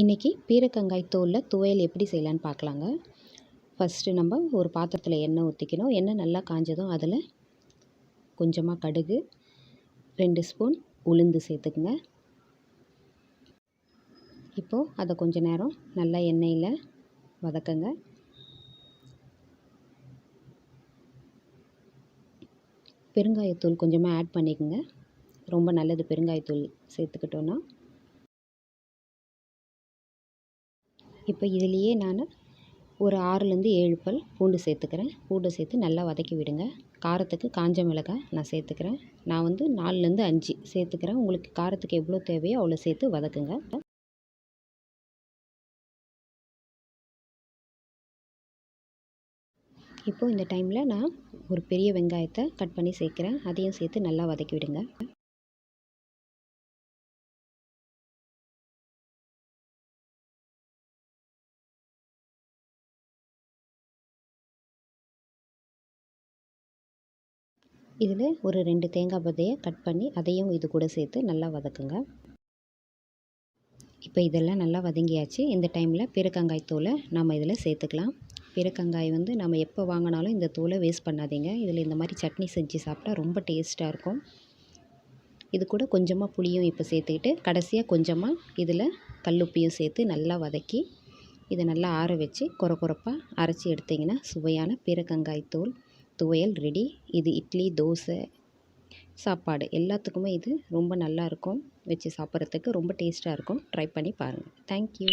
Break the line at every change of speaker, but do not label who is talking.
இன்றைக்கி பீரக்கங்காய் தோலில் துவையல் எப்படி செய்யலான்னு பார்க்கலாங்க. ஃபஸ்ட்டு நம்ம ஒரு பாத்திரத்தில் எண்ணெய் ஊற்றிக்கணும் எண்ணெய் நல்லா காஞ்சதும் அதில் கொஞ்சமாக கடுகு ரெண்டு ஸ்பூன் உளுந்து சேர்த்துக்குங்க. இப்போது அதை கொஞ்ச நேரம் நல்லா எண்ணெயில் வதக்குங்க. பெருங்காயத்தூள் கொஞ்சமாக ஆட் பண்ணிக்கோங்க. ரொம்ப நல்லது பெருங்காயத்தூள் சேர்த்துக்கிட்டோன்னா இப்போ இதுலேயே நான் ஒரு ஆறுலேருந்து ஏழு பல் பூண்டு சேர்த்துக்கிறேன். பூண்டு சேர்த்து நல்லா வதக்கி விடுங்க. காரத்துக்கு காஞ்ச மிளகாய் நான் சேர்த்துக்கிறேன். நான் வந்து நாலுலேருந்து அஞ்சு சேர்த்துக்கிறேன். உங்களுக்கு காரத்துக்கு எவ்வளோ தேவையோ அவ்வளோ சேர்த்து வதக்குங்க. இப்போது இந்த டைமில் நான் ஒரு பெரிய வெங்காயத்தை கட் பண்ணி சேர்க்குறேன். அதையும் சேர்த்து நல்லா வதக்கி விடுங்க. இதில் ஒரு ரெண்டு தேங்காய் பதையை கட் பண்ணி அதையும் இது கூட சேர்த்து நல்லா வதக்குங்க. இப்போ இதெல்லாம் நல்லா வதங்கியாச்சு. இந்த டைமில் பீரக்கங்காய் தூளை நம்ம இதில் சேர்த்துக்கலாம். பீரக்கங்காய் வந்து நம்ம எப்போ வாங்கினாலும் இந்த தூளை வேஸ்ட் பண்ணாதீங்க. இதில் இந்த மாதிரி சட்னி செஞ்சு சாப்பிட்டா ரொம்ப டேஸ்ட்டாக இருக்கும். இது கூட கொஞ்சமாக புளியும் இப்போ சேர்த்துக்கிட்டு கடைசியாக கொஞ்சமாக இதில் கல்லுப்பியும் சேர்த்து நல்லா வதக்கி இதை நல்லா ஆற வச்சு கொர கொரப்பாக அரைச்சி எடுத்திங்கன்னா சுவையான பீரக்கங்காய் தூள். துவையல் ரெடி. இது இட்லி தோசை சாப்பாடு. எல்லாத்துக்குமே இது ரொம்ப நல்லாயிருக்கும் வச்சு சாப்பிட்றதுக்கு ரொம்ப டேஸ்ட்டாக இருக்கும். ட்ரை பண்ணி பாருங்கள் தேங்க்யூ